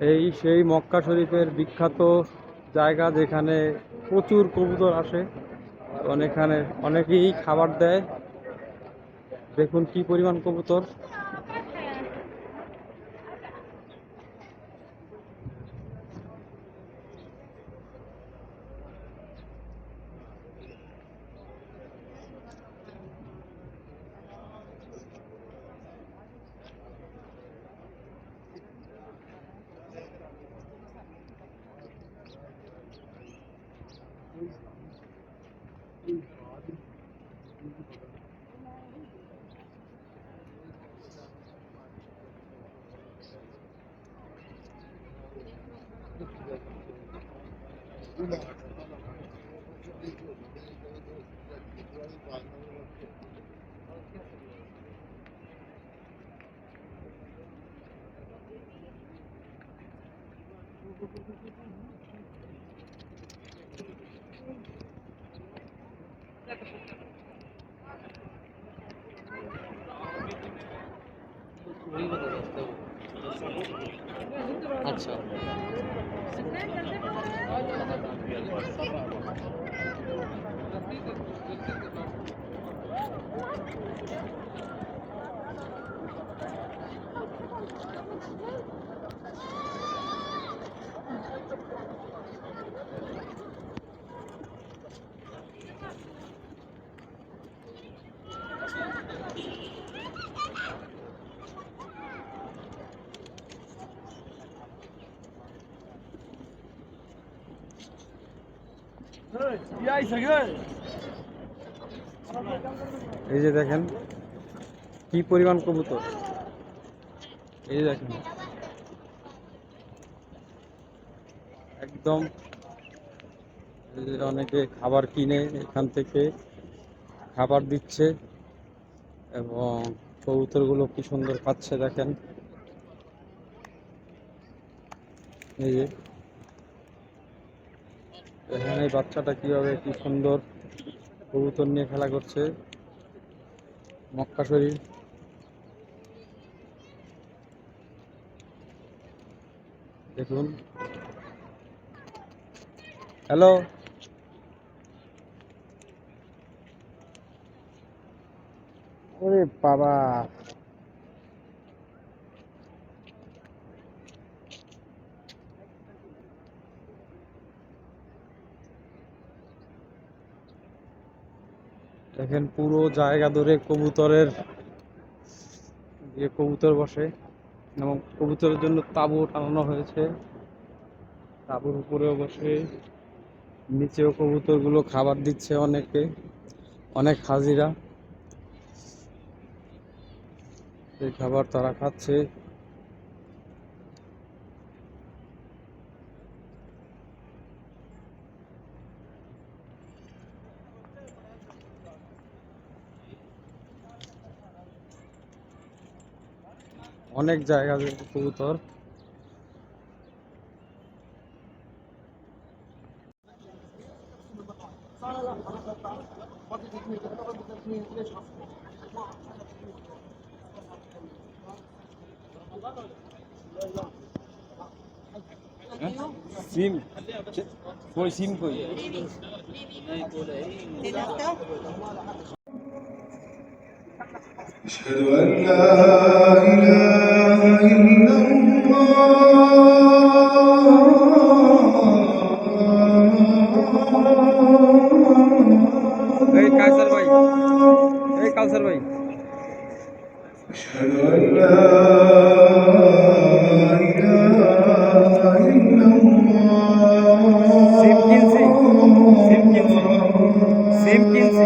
এই সেই মক্কা শরীফের বিখ্যাত জায়গা যেখানে প্রচুর কবুতর আসে। অনেকখানে অনেকেই খাবার দেয়। দেখুন কি পরিমাণ কবুতর। আচ্ছা এই যে দেখেন, কি পরিমাণ কবুতর। এই যে দেখেন। একদম অনেকে খাবার কিনে এখান থেকে খাবার দিচ্ছে এবং কবুতরগুলো কি সুন্দর পাচ্ছে দেখেন। এই যে এখানে বাচ্চাটা কীভাবে কি সুন্দর কবুতর নিয়ে খেলা করছে। মক্কা শরীফ। দেখুন। হ্যালো। ওরে বাবা। দেখেন পুরো জায়গা ধরে কবুতরের যে কবুতর বসে এবং কবুতরের জন্য তাঁবু টানানো হয়েছে। তাঁবুর উপরেও বসে নিচেও কবুতরগুলো খাবার দিচ্ছে অনেকে, অনেক হাজিরা। এই খাবার তারা খাচ্ছে। অনেক জায়গা জুড়ে কবুতর সিম কই সিম কই أشهد أن لا إله إلا الله এই কায়সার ভাই এই কাউসার ভাই أشهد أن لا إله إلا সিম কিনছি সিম কিনছি সিম কিনছি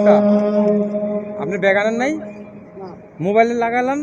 একটা আপনি বেগানের নাই? মোবাইলে লাগালাম।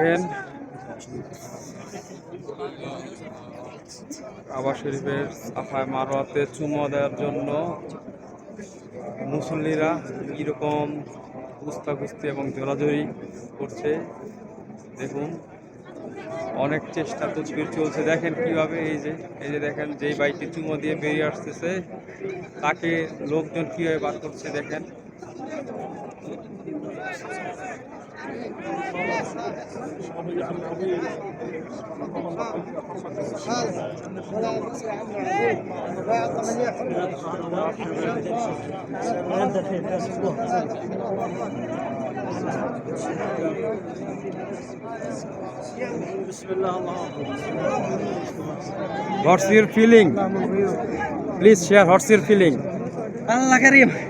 দেখেন কাবা শরীফের সাফায় মারোয়াতে চুমো দেওয়ার জন্য মুসল্লিরা কীরকম কুস্তাকুস্তি এবং জোরাজোরি করছে, দেখুন। অনেক চেষ্টা তদবির চলছে। দেখেন কীভাবে এই যে এই যে দেখেন, যেই বাইকটি চুমো দিয়ে বেরিয়ে আসতেছে, তাকে লোকজন কীভাবে বার করছে দেখেন। What's your feeling? Please share what's your feeling. الله كريم